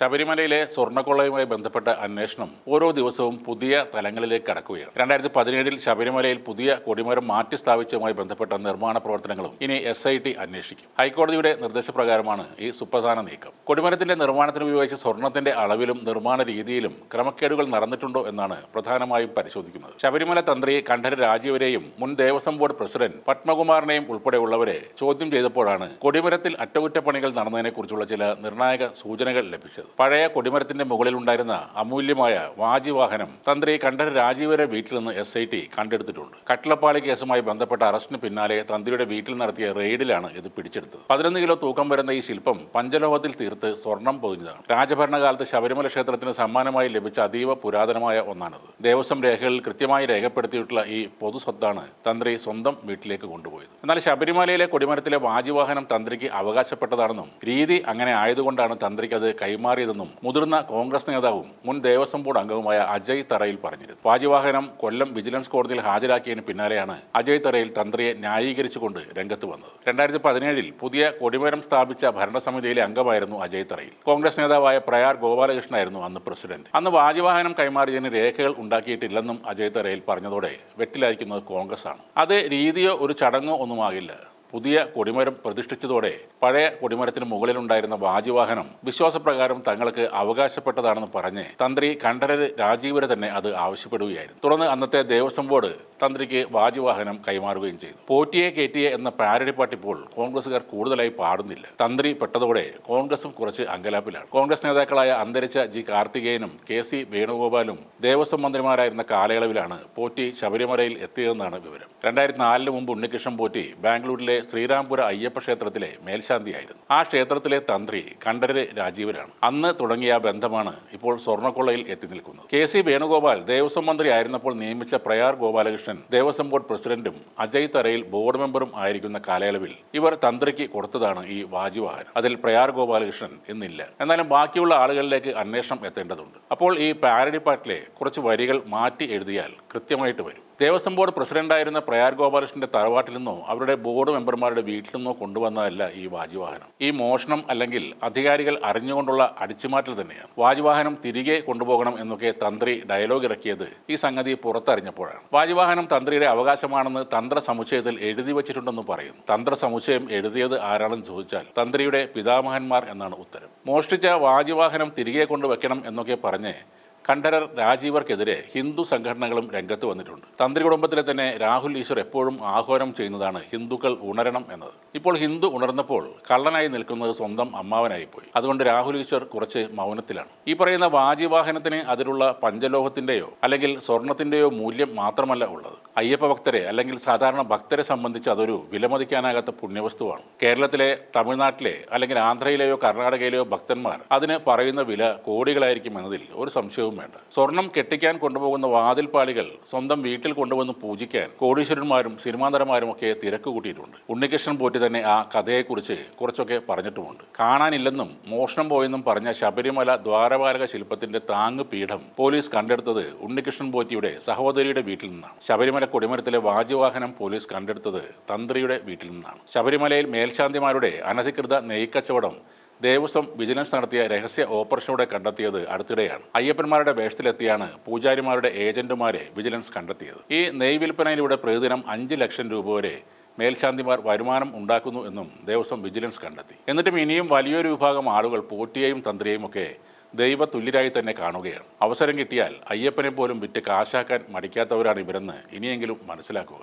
ശബരിമലയിലെ സ്വർണക്കൊള്ളയുമായി ബന്ധപ്പെട്ട അന്വേഷണം ഓരോ ദിവസവും പുതിയ തലങ്ങളിലേക്ക് കടക്കുകയാണ്. രണ്ടായിരത്തി പതിനേഴിൽ ശബരിമലയിൽ പുതിയ കൊടിമരം മാറ്റി സ്ഥാപിച്ചതുമായി ബന്ധപ്പെട്ട നിർമ്മാണ പ്രവർത്തനങ്ങളും ഇനി എസ് ഐ ടി അന്വേഷിക്കും. ഹൈക്കോടതിയുടെ നിർദ്ദേശപ്രകാരമാണ് ഈ സുപ്രധാന നീക്കം. കൊടിമരത്തിന്റെ നിർമ്മാണത്തിന് ഉപയോഗിച്ച സ്വർണത്തിന്റെ അളവിലും നിർമ്മാണ രീതിയിലും ക്രമക്കേടുകൾ നടന്നിട്ടുണ്ടോ എന്നാണ് പ്രധാനമായും പരിശോധിക്കുന്നത്. ശബരിമല തന്ത്രി കണ്ഠര രാജീവരെയും മുൻ ദേവസ്വം ബോർഡ് പ്രസിഡന്റ് പത്മകുമാറിനെയും ഉൾപ്പെടെയുള്ളവരെ ചോദ്യം ചെയ്തപ്പോഴാണ് കൊടിമരത്തിൽ അറ്റകുറ്റപ്പണികൾ നടന്നതിനെക്കുറിച്ചുള്ള ചില നിർണായക സൂചനകൾ ലഭിച്ചത്. പഴയ കൊടിമരത്തിന്റെ മുകളിൽ ഉണ്ടായിരുന്ന അമൂല്യമായ വാജിവാഹനം തന്ത്രി കണ്ഠര രാജീവരെ വീട്ടിൽ നിന്ന് എസ് ഐ ടി കണ്ടെടുത്തിട്ടുണ്ട്. കട്ടിളപ്പാളി കേസുമായി ബന്ധപ്പെട്ട അറസ്റ്റിന് പിന്നാലെ തന്ത്രിയുടെ വീട്ടിൽ നടത്തിയ റെയ്ഡിലാണ് ഇത് പിടിച്ചെടുത്തത്. പതിനൊന്ന് കിലോ തൂക്കം വരുന്ന ഈ ശില്പം പഞ്ചലോഹത്തിൽ തീർത്ത് സ്വർണം പൊതിഞ്ഞതാണ്. രാജഭരണകാലത്ത് ശബരിമല ക്ഷേത്രത്തിന് സമ്മാനമായി ലഭിച്ച അതീവ പുരാതനമായ ഒന്നാണത്. ദേവസ്വം രേഖകളിൽ കൃത്യമായി രേഖപ്പെടുത്തിയിട്ടുള്ള ഈ പൊതുസ്വത്താണ് തന്ത്രി സ്വന്തം വീട്ടിലേക്ക് കൊണ്ടുപോയത്. എന്നാൽ ശബരിമലയിലെ കൊടിമരത്തിലെ വാജിവാഹനം തന്ത്രിക്ക് അവകാശപ്പെട്ടതാണെന്നും രീതി അങ്ങനെ ആയതുകൊണ്ടാണ് തന്ത്രിക്ക് അത് കൈമാറിയതെന്നും മുതിർന്ന കോൺഗ്രസ് നേതാവും മുൻ ദേവസ്വം ബോർഡ് അംഗവുമായ അജയ് തറയിൽ പറഞ്ഞിരുന്നു. വാജിവാഹനം കൊല്ലം വിജിലൻസ് കോടതിയിൽ ഹാജരാക്കിയതിന് പിന്നാലെയാണ് അജയ് തറയിൽ തന്ത്രിയെ ന്യായീകരിച്ചുകൊണ്ട് രംഗത്ത് വന്നത്. രണ്ടായിരത്തി പതിനേഴിൽ പുതിയ കൊടിമരം സ്ഥാപിച്ച ഭരണസമിതിയിലെ അംഗമായിരുന്നു അജയ് തറയിൽ. കോൺഗ്രസ് നേതാവായ പ്രയാർ ഗോപാലകൃഷ്ണനായിരുന്നു അന്ന് പ്രസിഡന്റ്. അന്ന് വാജിവാഹനം കൈമാറിയതിന് രേഖകൾ ഉണ്ടാക്കിയിട്ടില്ലെന്നും അജയ് തറയിൽ പറഞ്ഞതോടെ വെട്ടിലായിരിക്കുന്നത് കോൺഗ്രസ് ആണ് അത് രീതിയോ ഒരു ചടങ്ങോ ഒന്നുമാകില്ല പുതിയ കൊടിമരം പ്രതിഷ്ഠിച്ചതോടെ പഴയ കൊടിമരത്തിന് മുകളിലുണ്ടായിരുന്ന വാജിവാഹനം വിശ്വാസപ്രകാരം തങ്ങൾക്ക് അവകാശപ്പെട്ടതാണെന്ന് പറഞ്ഞ് തന്ത്രി കണ്ഠരര് രാജീവര് തന്നെ അത് ആവശ്യപ്പെടുകയായിരുന്നു. തുടർന്ന് അന്നത്തെ ദേവസ്വം ബോർഡ് തന്ത്രിക്ക് വാജിവാഹനം കൈമാറുകയും ചെയ്തു. പോറ്റിയെ കയറ്റിയെ എന്ന പാരഡി ഇപ്പോൾ കോൺഗ്രസുകാർ കൂടുതലായി പാടുന്നില്ല. തന്ത്രി പെട്ടതോടെ കോൺഗ്രസും കുറച്ച് അങ്കലാപ്പിലാണ്. കോൺഗ്രസ് നേതാക്കളായ അന്തരിച്ച ജി കാർത്തികേയനും കെ സി വേണുഗോപാലും ദേവസ്വം മന്ത്രിമാരായിരുന്ന കാലയളവിലാണ് പോറ്റി ശബരിമലയിൽ എത്തിയതെന്നാണ് വിവരം. രണ്ടായിരത്തി നാലിന് മുമ്പ് ഉണ്ണികൃഷ്ണൻ പോറ്റി ബാംഗ്ലൂരിലെ ശ്രീരാംപുര അയ്യപ്പ ക്ഷേത്രത്തിലെ മേൽശാന്തിയായിരുന്നു. ആ ക്ഷേത്രത്തിലെ തന്ത്രി കണ്ഠരര് രാജീവരാണ്. അന്ന് തുടങ്ങിയ ബന്ധമാണ് ഇപ്പോൾ സ്വർണക്കൊള്ളയിൽ എത്തി നിൽക്കുന്നത്. കെ സി വേണുഗോപാൽ ദേവസ്വം മന്ത്രി ആയിരുന്നപ്പോൾ നിയമിച്ച പ്രയാർ ഗോപാലകൃഷ്ണൻ ദേവസ്വം ബോർഡ് പ്രസിഡന്റും അജയ് തറയിൽ ബോർഡ് മെമ്പറും ആയിരിക്കുന്ന കാലയളവിൽ ഇവർ തന്ത്രിക്ക് കൊടുത്തതാണ് ഈ വാജിവാഹനം. അതിൽ പ്രയാർ ഗോപാലകൃഷ്ണൻ എന്നില്ല. എന്നാലും ബാക്കിയുള്ള ആളുകളിലേക്ക് അന്വേഷണം എത്തേണ്ടതുണ്ട്. അപ്പോൾ ഈ പാരഡി പാട്ടിലെ കുറച്ച് വരികൾ മാറ്റി എഴുതിയാൽ കൃത്യമായിട്ട് വരും. ദേവസ്വം ബോർഡ് പ്രസിഡന്റായിരുന്ന പ്രയാർ ഗോപാലകൃഷ്ണന്റെ തറവാട്ടിൽ നിന്നോ അവരുടെ ബോർഡ് മെമ്പർമാരുടെ വീട്ടിൽ നിന്നോ കൊണ്ടുവന്നതല്ല ഈ വാജിവാഹനം ഈ മോഷണം അല്ലെങ്കിൽ അധികാരികൾ അറിഞ്ഞുകൊണ്ടുള്ള അടിച്ചുമാറ്റൽ തന്നെയാണ്. വാജിവാഹനം തിരികെ കൊണ്ടുപോകണം എന്നൊക്കെ തന്ത്രി ഡയലോഗ് ഇറക്കിയത് ഈ സംഗതി പുറത്തറിഞ്ഞപ്പോഴാണ്. വാജിവാഹനം തന്ത്രിയുടെ അവകാശമാണെന്ന് തന്ത്ര സമുച്ചയത്തിൽ എഴുതി വച്ചിട്ടുണ്ടെന്ന് പറയുന്നു. തന്ത്ര സമുച്ചയം എഴുതിയത് ആരാണെന്ന് ചോദിച്ചാൽ തന്ത്രിയുടെ പിതാമഹന്മാർ എന്നാണ് ഉത്തരം. മോഷ്ടിച്ച വാജിവാഹനം തിരികെ കൊണ്ടുവയ്ക്കണം എന്നൊക്കെ പറഞ്ഞ് കണ്ഠരർ രാജീവർക്കെതിരെ ഹിന്ദു സംഘടനകളും രംഗത്ത് വന്നിട്ടുണ്ട്. തന്ത്രി കുടുംബത്തിലെ തന്നെ രാഹുൽ ഈശ്വർ എപ്പോഴും ആഹ്വാനം ചെയ്യുന്നതാണ് ഹിന്ദുക്കൾ ഉണരണം എന്നത്. ഇപ്പോൾ ഹിന്ദു ഉണർന്നപ്പോൾ കള്ളനായി നിൽക്കുന്നത് സ്വന്തം അമ്മാവനായി പോയി അതുകൊണ്ട് രാഹുൽ ഈശ്വർ കുറച്ച് മൗനത്തിലാണ്. ഈ പറയുന്ന വാജിവാഹനത്തിന് അതിലുള്ള പഞ്ചലോഹത്തിന്റെയോ അല്ലെങ്കിൽ സ്വർണത്തിന്റെയോ മൂല്യം മാത്രമല്ല ഉള്ളത്. അയ്യപ്പ ഭക്തരെ അല്ലെങ്കിൽ സാധാരണ ഭക്തരെ സംബന്ധിച്ച് അതൊരു വിലമതിക്കാനാകാത്ത പുണ്യവസ്തുവാണ്. കേരളത്തിലെ തമിഴ്നാട്ടിലെ അല്ലെങ്കിൽ ആന്ധ്രയിലെയോ കർണാടകയിലെയോ ഭക്തന്മാർ അതിന് പറയുന്ന വില കോടികളായിരിക്കും എന്നതിൽ ഒരു സംശയവും വേണ്ട. സ്വർണം കെട്ടിക്കാൻ കൊണ്ടുപോകുന്ന വാതിൽപ്പാളികൾ സ്വന്തം വീട്ടിൽ കൊണ്ടുവന്ന് പൂജിക്കാൻ കോടീശ്വരന്മാരും സിനിമാ ഒക്കെ തിരക്ക് കൂട്ടിയിട്ടുണ്ട്. ഉണ്ണികൃഷ്ണൻ പോറ്റി തന്നെ ആ കഥയെക്കുറിച്ച് കുറച്ചൊക്കെ പറഞ്ഞിട്ടുമുണ്ട്. കാണാനില്ലെന്നും മോഷണം പോയെന്നും പറഞ്ഞ ശബരിമല ദ്വാരപാലക ശില്പത്തിന്റെ താങ്ങ് പീഠം പോലീസ് കണ്ടെടുത്തത് ഉണ്ണികൃഷ്ണൻ പോറ്റിയുടെ സഹോദരിയുടെ വീട്ടിൽ നിന്നാണ്. ശബരിമല കൊടിമരത്തിലെ വാജിവാഹനം പോലീസ് കണ്ടെടുത്തത് തന്ത്രിയുടെ വീട്ടിൽ നിന്നാണ്. ശബരിമലയിൽ മേൽശാന്തിമാരുടെ അനധികൃത നെയ്ക്കച്ചവടം ദേവസ്വം വിജിലൻസ് നടത്തിയ രഹസ്യ ഓപ്പറേഷനോടെ കണ്ടെത്തിയത് അടുത്തിടെയാണ്. അയ്യപ്പന്മാരുടെ വേഷത്തിലെത്തിയാണ് പൂജാരിമാരുടെ ഏജന്റുമാരെ വിജിലൻസ് കണ്ടെത്തിയത്. ഈ നെയ് വിൽപ്പനയിലൂടെ പ്രതിദിനം അഞ്ച് ലക്ഷം രൂപ വരെ മേൽശാന്തിമാർ വരുമാനം ഉണ്ടാക്കുന്നു എന്നും ദേവസ്വം വിജിലൻസ് കണ്ടെത്തി. എന്നിട്ടും ഇനിയും വലിയൊരു വിഭാഗം ആളുകൾ പോറ്റിയെയും തന്ത്രിയെയും ഒക്കെ ദൈവ തുല്യരായി തന്നെ കാണുകയാണ്. അവസരം കിട്ടിയാൽ അയ്യപ്പനെ പോലും വിറ്റ് കാശാക്കാൻ മടിക്കാത്തവരാണ് ഇവരെന്ന് ഇനിയെങ്കിലും മനസ്സിലാക്കുക.